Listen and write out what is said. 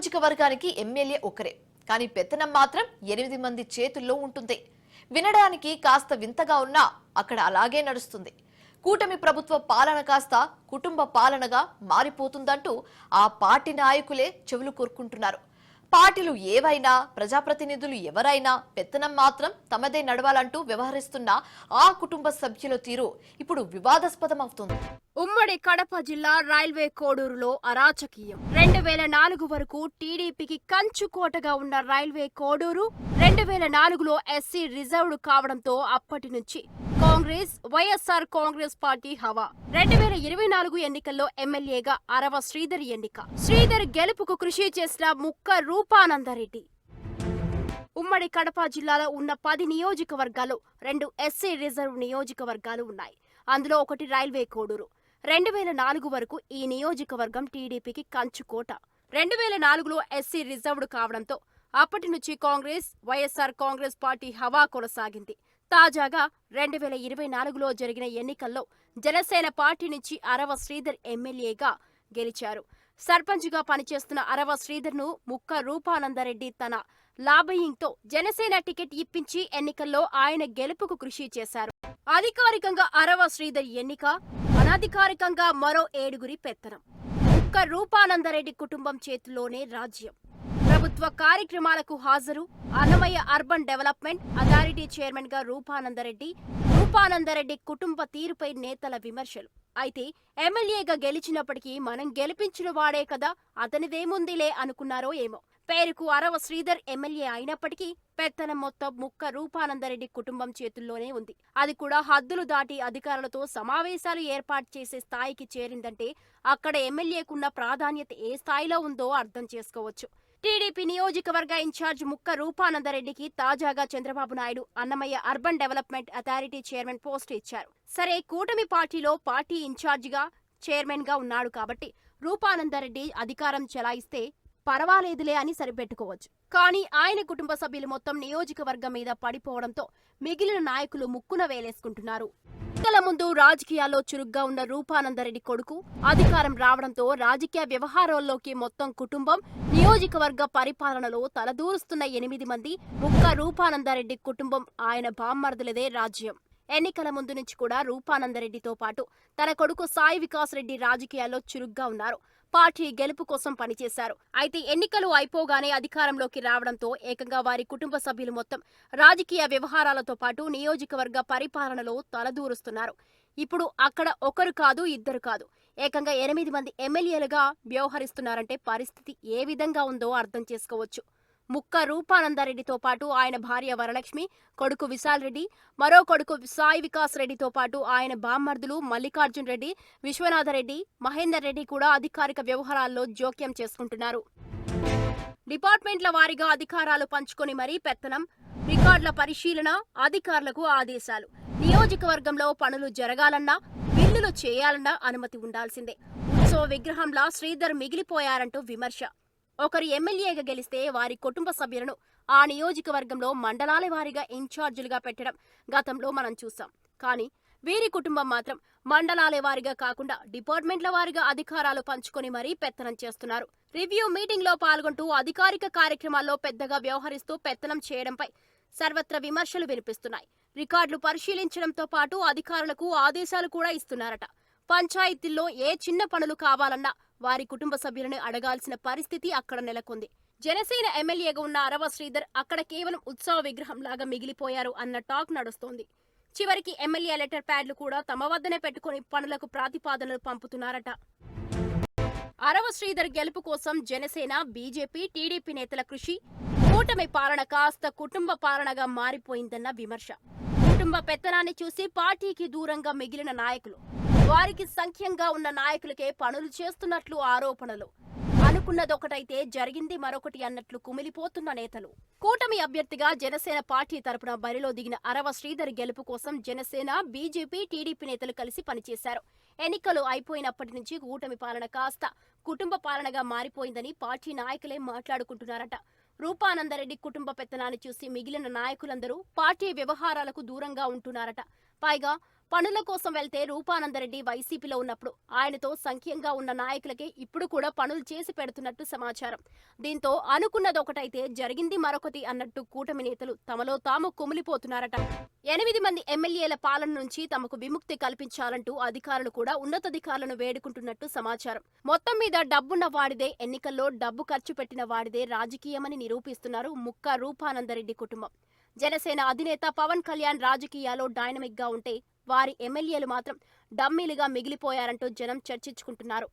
నియోజకవర్గానికి ఎమ్మెల్యే ఒకరే. కానీ పెత్తనం మాత్రం ఎనిమిది మంది చేతుల్లో ఉంటుంది. వినడానికి కాస్త వింతగా ఉన్నా అక్కడ అలాగే నడుస్తుంది. కూటమి ప్రభుత్వ పాలన కాస్త కుటుంబ పాలనగా మారిపోతుందంటూ ఆ పార్టీ నాయకులే చెవులు కోరుకుంటున్నారు. పార్టీలు ఏవైనా ప్రజాప్రతినిధులు ఎవరైనా పెత్తనం మాత్రం తమదే నడవాలంటూ వ్యవహరిస్తున్న ఆ కుటుంబ సభ్యుల తీరు ఇప్పుడు వివాదాస్పదమవుతుంది. ఉమ్మడి కడప జిల్లా రైల్వే కోడూరులో అరాచకీయం. రెండు వేల నాలుగు వరకు టీడీపీకి కంచుకోటగా ఉన్న రైల్వే కోడూరు రెండు వేల నాలుగులో ఎస్సీ రిజర్వ్డ్ కావడంతో అప్పటి నుంచి కాంగ్రెస్ వైఎస్ఆర్ కాంగ్రెస్ పార్టీ హవా. రెండు వేల ఇరవై నాలుగు ఎన్నికల్లో ఎమ్మెల్యేగా అరవ శ్రీధర్ ఎన్నిక. శ్రీధర్ గెలుపుకు కృషి చేసిన ముక్క రూపానందరెడ్డి. ఉమ్మడి కడప జిల్లాలో ఉన్న పది నియోజకవర్గాలు రెండు ఎస్సీ రిజర్వ్ నియోజకవర్గాలు ఉన్నాయి. అందులో ఒకటి రైల్వే కోడూరు రెండు వేల నాలుగు వరకు ఈ నియోజకవర్గం టీడీపీకి కంచుకోట. రెండు వేల నాలుగులో ఎస్సీ రిజర్వ్డ్ కావడంతో అప్పటి నుంచి కాంగ్రెస్ వైఎస్ఆర్ కాంగ్రెస్ పార్టీ హవా కొనసాగింది. తాజాగా రెండు వేల ఇరవై నాలుగులో జరిగిన ఎన్నికల్లో జనసేన పార్టీ నుంచి అరవ శ్రీధర్ ఎమ్మెల్యేగా గెలిచారు. సర్పంచ్గా పనిచేస్తున్న అరవ శ్రీధర్ను ముక్క రూపానందరెడ్డి తన లాబయింగ్తో జనసేన టికెట్ ఇప్పించి ఎన్నికల్లో ఆయన గెలుపుకు కృషి చేశారు. అధికారికంగా అరవ శ్రీధర్ ఎన్నిక అనధికారికంగా మరో ఏడుగురి పెత్తనం. ఒక్క రూపానందరెడ్డి కుటుంబం చేతిలోనే రాజ్యం. ప్రభుత్వ కార్యక్రమాలకు హాజరు అన్నమయ్య అర్బన్ డెవలప్మెంట్ అథారిటీ చైర్మన్గా రూపానందరెడ్డి రూపానందరెడ్డి కుటుంబ తీరుపై నేతల విమర్శలు. అయితే ఎమ్మెల్యేగా గెలిచినప్పటికీ మనం గెలిపించిన వాడే కదా అతనిదేముందిలే అనుకున్నారో ఏమో. పేరుకు అరవ శ్రీధర్ ఎమ్మెల్యే అయినప్పటికీ పెత్తనం మొత్తం ముక్క రూపానందరెడ్డి కుటుంబం చేతుల్లోనే ఉంది. అది కూడా హద్దులు దాటి అధికారులతో సమావేశాలు ఏర్పాటు చేసే స్థాయికి చేరిందంటే అక్కడ ఎమ్మెల్యేకున్న ప్రాధాన్యత ఏ స్థాయిలో ఉందో అర్థం చేసుకోవచ్చు. టీడీపీ నియోజకవర్గ ఇన్ఛార్జ్ ముక్క రూపానందరెడ్డికి తాజాగా Chandrababu Naidu Annamayya urban development authority chairman post ఇచ్చారు. సరే కూటమి పార్టీలో పార్టీ ఇన్ఛార్జిగా చైర్మన్గా ఉన్నాడు కాబట్టి రూపానందరెడ్డి అధికారం చెలాయిస్తే పర్వాలేదులే అని సరిపెట్టుకోవచ్చు. కానీ ఆయన కుటుంబ సభ్యులు మొత్తం నియోజకవర్గం మీద పడిపోవడంతో మిగిలిన నాయకులు ముక్కున వేలేసుకుంటున్నారు. ఎన్నికల ముందు రాజకీయాల్లో చురుగ్గా ఉన్న రూపానందరెడ్డి కొడుకు అధికారం రావడంతో రాజకీయ వ్యవహారాల్లోకి మొత్తం కుటుంబం నియోజకవర్గ పరిపాలనలో తలదూరుస్తున్న ఎనిమిది మంది ముక్క రూపానందరెడ్డి కుటుంబం ఆయన బామ్మర్దులదే రాజ్యం. ఎన్నికల ముందు నుంచి కూడా రూపానందరెడ్డితో పాటు తన కొడుకు సాయి వికాస్ రెడ్డి రాజకీయాల్లో చురుగ్గా ఉన్నారు. పార్టీ గెలుపు కోసం పనిచేశారు. అయితే ఎన్నికలు అయిపోగానే అధికారంలోకి రావడంతో ఏకంగా వారి కుటుంబ సభ్యులు మొత్తం రాజకీయ వ్యవహారాలతో పాటు నియోజకవర్గ పరిపాలనలో తలదూరుస్తున్నారు. ఇప్పుడు అక్కడ ఒకరు కాదు ఇద్దరు కాదు. ఏకంగా ఎనిమిది మంది ఎమ్మెల్యేలుగా వ్యవహరిస్తున్నారంటే పరిస్థితి ఏ విధంగా ఉందో అర్థం చేసుకోవచ్చు. ముక్క రూపానందారెడ్డితో పాటు ఆయన భార్య వరలక్ష్మి కొడుకు విశాల్ రెడ్డి మరో కొడుకు సాయి వికాస్ రెడ్డితో పాటు ఆయన బామ్మర్దులు మల్లికార్జున్ రెడ్డి విశ్వనాథరెడ్డి మహేందర్ రెడ్డి కూడా అధికారిక వ్యవహారాల్లో జోక్యం చేసుకుంటున్నారు. డిపార్ట్మెంట్ల వారీగా అధికారాలు పంచుకొని మరీ పెత్తనం రికార్డుల పరిశీలన అధికారులకు ఆదేశాలు. నియోజకవర్గంలో పనులు జరగాలన్నా బిల్లులు చేయాలన్నా అనుమతి ఉండాల్సిందే. ఉత్సవ విగ్రహంలా శ్రీధర్ మిగిలిపోయారంటూ విమర్శ. ఒకరు ఎమ్మెల్యేగా గెలిస్తే వారి కుటుంబ సభ్యులను ఆ నియోజకవర్గంలో మండలాల వారీగా ఇన్ఛార్జీలుగా పెట్టడం గతంలో మనం చూసాం. కానీ వీరి కుటుంబం మాత్రం మండలాల వారిగా కాకుండా డిపార్ట్మెంట్ల వారిగా అధికారాలు పంచుకొని మరీ పెత్తనం చేస్తున్నారు. రివ్యూ మీటింగ్లో పాల్గొంటూ అధికారిక కార్యక్రమాల్లో పెద్దగా వ్యవహరిస్తూ పెత్తనం చేయడంపై సర్వత్ర విమర్శలు వినిపిస్తున్నాయి. రికార్డులు పరిశీలించడంతో పాటు అధికారులకు ఆదేశాలు కూడా ఇస్తున్నారట. పంచాయతీల్లో ఏ చిన్న పనులు కావాలన్నా వారి కుటుంబ సభ్యులను అడగాల్సిన పరిస్థితి అక్కడ నెలకొంది. జనసేన ఎమ్మెల్యేగా ఉన్న అరవ శ్రీధర్ అక్కడ కేవలం ఉత్సవ విగ్రహం లాగా మిగిలిపోయారు అన్న టాక్ నడుస్తోంది. చివరికి ఎమ్మెల్యే లెటర్ ప్యాడ్లు కూడా తమ వద్దనే పెట్టుకుని పనులకు ప్రాతిపాదనలు పంపుతున్నారట. అరవ శ్రీధర్ గెలుపు కోసం జనసేన బీజేపీ టీడీపీ నేతల కృషి కూటమి పాలన కాస్త కుటుంబ పాలనగా మారిపోయిందన్న విమర్శ. కుటుంబ పెత్తనాన్ని చూసి పార్టీకి దూరంగా మిగిలిన నాయకులు. వారికి సంఖ్యంగా ఉన్న నాయకులకే పనులు చేస్తున్నట్లు ఆరోపణలు. అనుకున్నదొకటైతే జరిగింది మరొకటి అన్నట్లు కుమిలిపోతున్న నేతలు. కూటమి అభ్యర్థిగా జనసేన పార్టీ తరపున బరిలో దిగిన అరవ శ్రీధర్ గెలుపు కోసం జనసేన బీజేపీ టీడీపీ నేతలు కలిసి పనిచేశారు. ఎన్నికలు అయిపోయినప్పటి నుంచి కూటమి పాలన కాస్త కుటుంబ పాలనగా మారిపోయిందని పార్టీ నాయకులే మాట్లాడుకుంటున్నారట. రూపానందరెడ్డి కుటుంబ పెత్తనాన్ని చూసి మిగిలిన నాయకులందరూ పార్టీ వ్యవహారాలకు దూరంగా ఉంటున్నారట. పైగా పనుల కోసం వెళ్తే రూపానందరెడ్డి వైసీపీలో ఉన్నప్పుడు ఆయనతో సంఖ్యంగా ఉన్న నాయకులకే ఇప్పుడు కూడా పనులు చేసి పెడుతున్నట్టు సమాచారం. దీంతో అనుకున్నది ఒకటైతే జరిగింది మరొకటి అన్నట్టు కూటమి నేతలు తమలో తాము కుమిలిపోతున్నారట. ఎనిమిది మంది ఎమ్మెల్యేల పాలన నుంచి తమకు విముక్తి కల్పించాలంటూ అధికారులు కూడా ఉన్నతాధికారులను వేడుకుంటున్నట్టు సమాచారం. మొత్తం మీద డబ్బున్న వాడిదే ఎన్నికల్లో డబ్బు ఖర్చు పెట్టిన వాడిదే రాజకీయమని నిరూపిస్తున్నారు ముక్క రూపానందరెడ్డి కుటుంబం. జనసేన అధినేత పవన్ కళ్యాణ్ రాజకీయాల్లో డైనమిక్గా ఉంటే వారి ఎమ్మెల్యేలు మాత్రం డమ్మీలుగా మిగిలిపోయారంటూ జనం చర్చించుకుంటున్నారు.